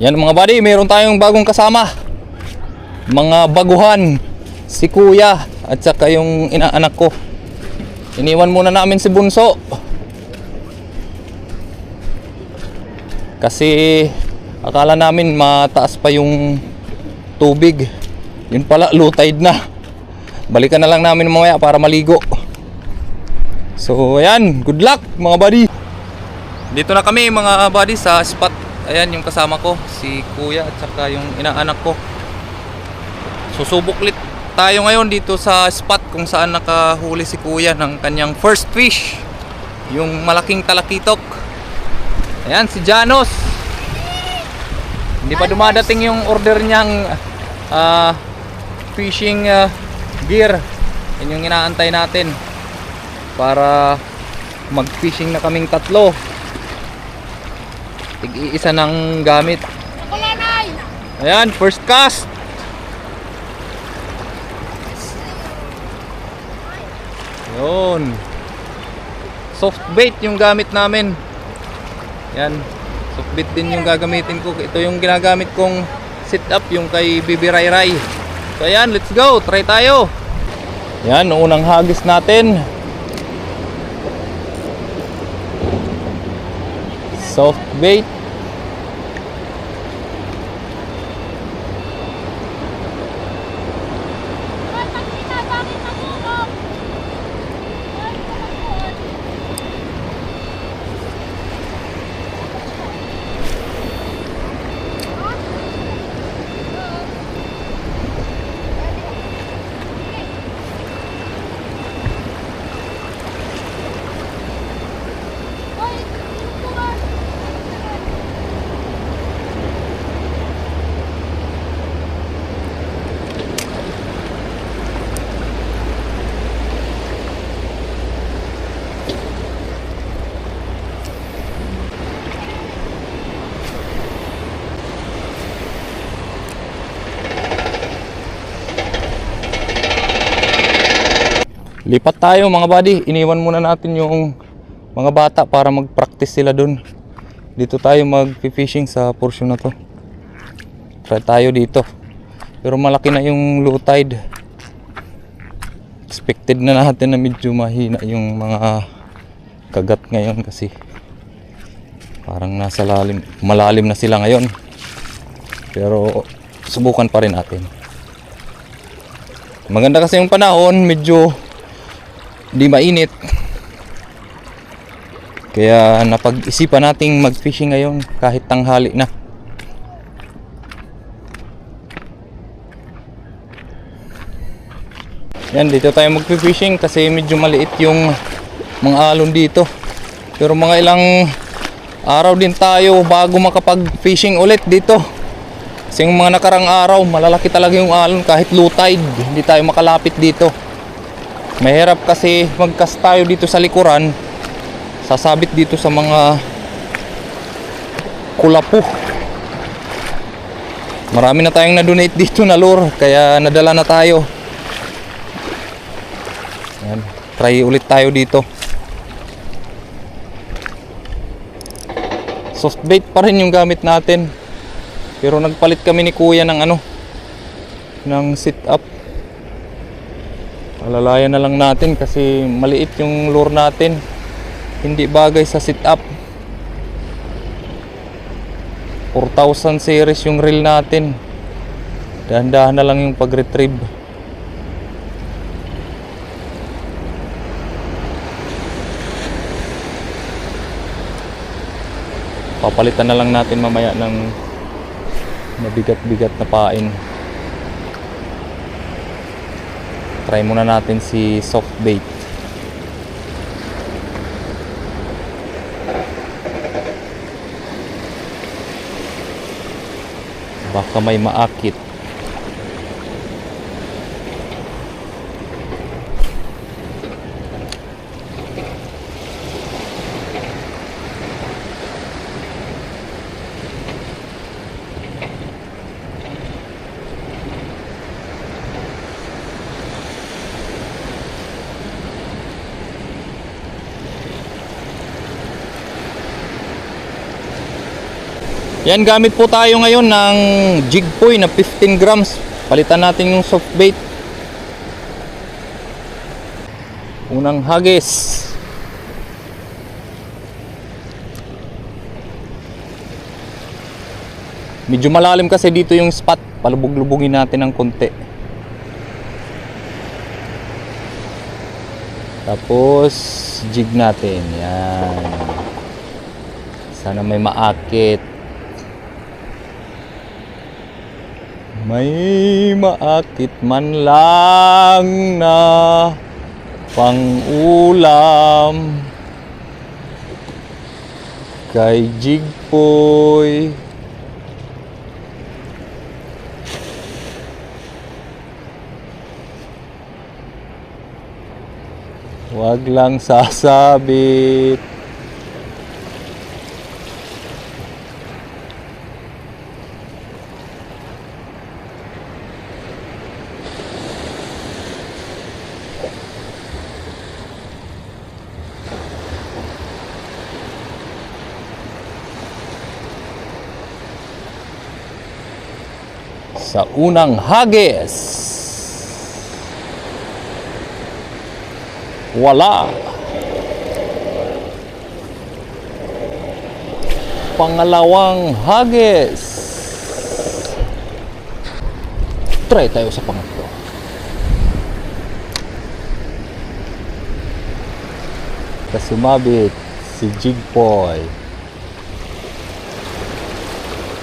Yan mga buddy, meron tayong bagong kasama. Mga baguhan. Si kuya at saka yung inaanak ko. Iniwan muna namin si Bunso. Kasi akala namin mataas pa yung tubig. Yun pala, low tide na. Balikan na lang namin mamaya para maligo. So, ayan. Good luck mga buddy. Dito na kami mga buddy sa spot. Ayan yung kasama ko, si kuya at saka yung inaanak ko. Susubok ulit tayo ngayon dito sa spot kung saan nakahuli si kuya ng kanyang first fish. Yung malaking talakitok. Ayan, si Janos. Hindi pa dumadating yung order niyang ah, fishing ah, gear. Yan yung inaantay natin para mag-fishing na kaming tatlo. Tig-iisa ng gamit. Ayan, first cast. Yun. Soft bait yung gamit namin. Yan. Soft bait din yung gagamitin ko. Ito yung ginagamit kong sit up yung kay Bibi Rai Rai. So ayan, let's go. Try tayo. Yan, unang hagis natin. Soft bait. Lipat tayo mga buddy. Iniwan muna natin yung mga bata para mag-practice sila dun. Dito tayo mag-fishing sa portion na to. Try tayo dito. Pero malaki na yung low tide. Expected na natin na medyo mahina yung mga kagat ngayon kasi parang nasa lalim, malalim na sila ngayon. Pero subukan pa rin natin. Maganda kasi yung panahon, medyo di mainit. Kaya napag-isipan nating mag-fishing ngayon kahit tanghali na. Yan, dito tayo mag-fishing kasi medyo maliit yung mga alon dito. Pero mga ilang araw din tayo bago makapag-fishing ulit dito. Kasi yung mga nakarang araw, malalaki talaga yung alon kahit low tide. Hindi tayo makalapit dito. Mahirap kasi mag-cast tayo dito sa likuran. Sasabit dito sa mga kulapo. Marami na tayong na-donate dito na lure kaya nadala na tayo. Yan. Try ulit tayo dito. Soft bait pa rin yung gamit natin. Pero nagpalit kami ni kuya ng ano ng sit up. Alalayan na lang natin kasi maliit yung lure natin. Hindi bagay sa sit up. 4,000 series yung reel natin. Dahan-dahan na lang yung pag-retrieve. Papalitan na lang natin mamaya ng mabigat-bigat na pain. Try muna natin si soft bait. Baka may maakit. Yan, gamit po tayo ngayon ng jig poy na 15 grams. Palitan natin yung soft bait. Unang hagis. Medyo malalim kasi dito yung spot. Palubog-lubugin natin ng konti. Tapos, jig natin. Yan. Sana may maakit. May maakit man lang na pang-ulam kay Jigpoy. Wag lang sasabit. Sa unang hagis. Wala. Pangalawang hagis. Try tayo sa pangatlo. Kasi sumabit si Jigpoy.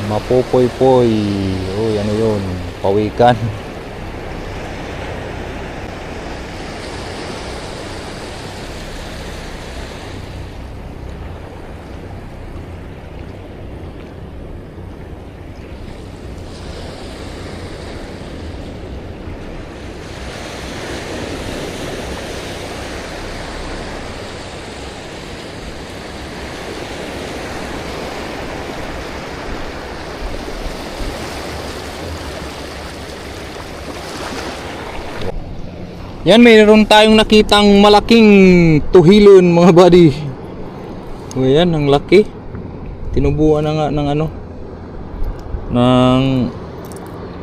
Mapopoy-poy. Uy, ano yun? Pawikan. Yan, mayroon tayong nakitang malaking tuhilon mga buddy. O yan, ang laki. Tinubuan na nga ng ano. Ng...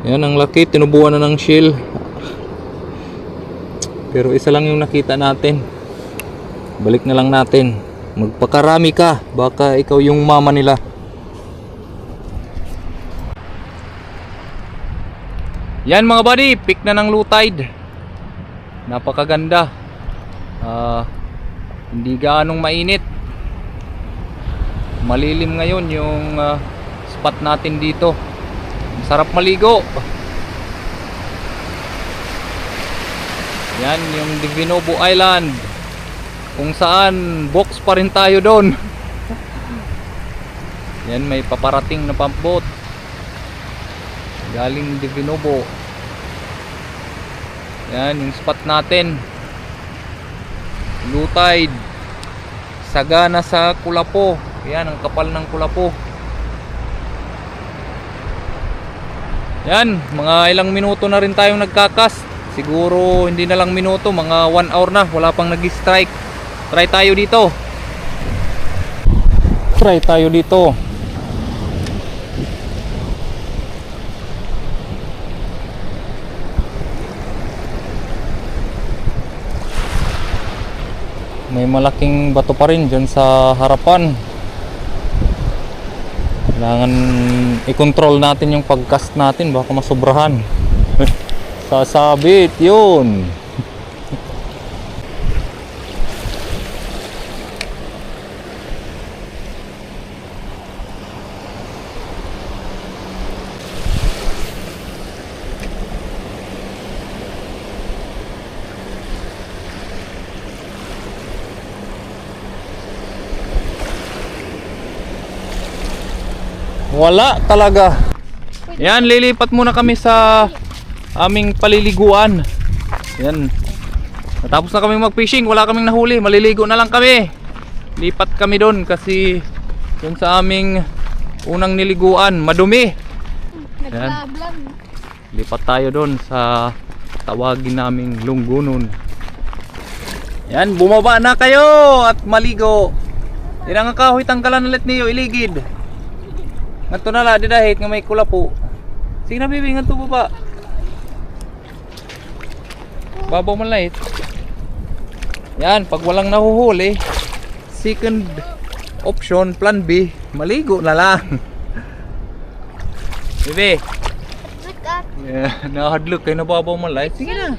Yan, ang laki. Tinubuan na ng shell. Pero isa lang yung nakita natin. Balik na lang natin. Magpakarami ka. Baka ikaw yung mama nila. Yan mga buddy, pick na ng low tide. Napakaganda. Ah, hindi gaanong mainit. Malilim ngayon yung ah, spot natin dito. Sarap maligo. Yan yung Divinobo Island. Kung saan box pa rin tayo doon. Yan may paparating na pampot. Galing Divinobo. Yan, yung spot natin. Blue tide. Sagana sa Kulapo. Yan, ang kapal ng Kulapo. Yan, mga ilang minuto na rin tayong nagkakast. Siguro hindi na lang minuto, mga 1 hour na. Wala pang nag-strike. Try tayo dito. Try tayo dito. May malaking bato pa rin dyan sa harapan. Kailangan i-control natin yung pagcast natin baka masobrahan. Sasabit yun Wala talaga. Yan, lilipat muna kami sa aming paliliguan. Yan. Natapos na kami mag-fishing, wala kaming nahuli, maliligo na lang kami. Lipat kami doon kasi doon sa aming unang niliguan, madumi. Naglablab. Lipat tayo doon sa tawagin naming lunggunon. Yan, bumaba na kayo at maligo. Yan ang kahoy tanggalan ulit niyo, iligid. Ngadto na la di dahit nga may kulapo. Sige na bibi ngadto baba. Babaw man light. Yan, pag walang nahuhuli, second option, plan B, maligo na lang. Bibi, Look up. yeah, nakahadlok kayo na babaw man light. Sige na.